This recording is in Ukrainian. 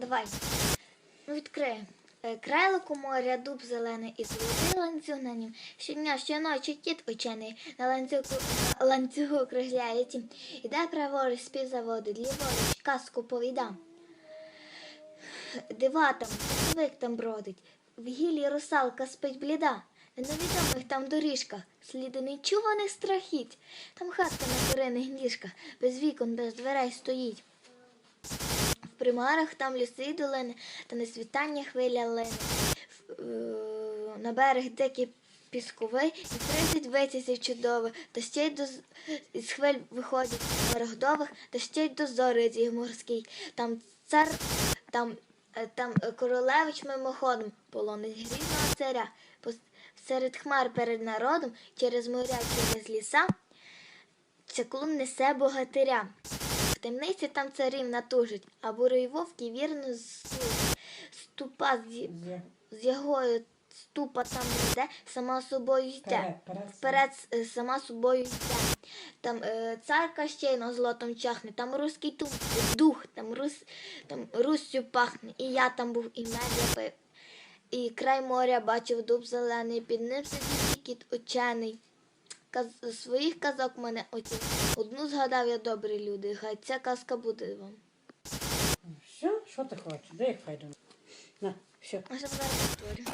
давай. Ну, відкриємо. Е, Крайлику моря, дуб зелений і золотий ланцюг на нім. Щодня, щоночі кіт учений, на ланцюгу, ланцюгу кружляє тім. Іде праворуч спів заводить, ліворуч казку повідам. Дива там, свик там бродить, в гілі русалка спить бліда. На невідомих там доріжках, сліди нечуваних страхіть. Там хатка на куриних ніжках, без вікон, без дверей стоїть. В примарах там ліси долини, та на світання хвиля лини. Е, На берег дикий пісковий, і тридцять витязів чудових, та ще й до з- хвиль виходять моргдових, та ще й до зориці морський. Там цар, там, е, там е, королевич мимоходом полонить грізного царя. Серед хмар перед народом, через моря, через ліса, Чаклун несе богатиря. Темниці там царів натужить, а бурий вовк і вірно служить. Ступа з, з його ступа там йде, сама собою йде. Вперед, е, сама собою йде. Там е, царка ще й на злотом чахне, там руський тум, дух, там, рус, там Руссю пахне. І я там був, і мед я пив. І край моря бачив дуб зелений, під ним сидів кіт учений. Каз... Своїх казок мене оті. Одну згадав я добрі люди, хай ця казка буде вам. Все, що ти хочеш? Дай я файду? На, все. А зараз повторю.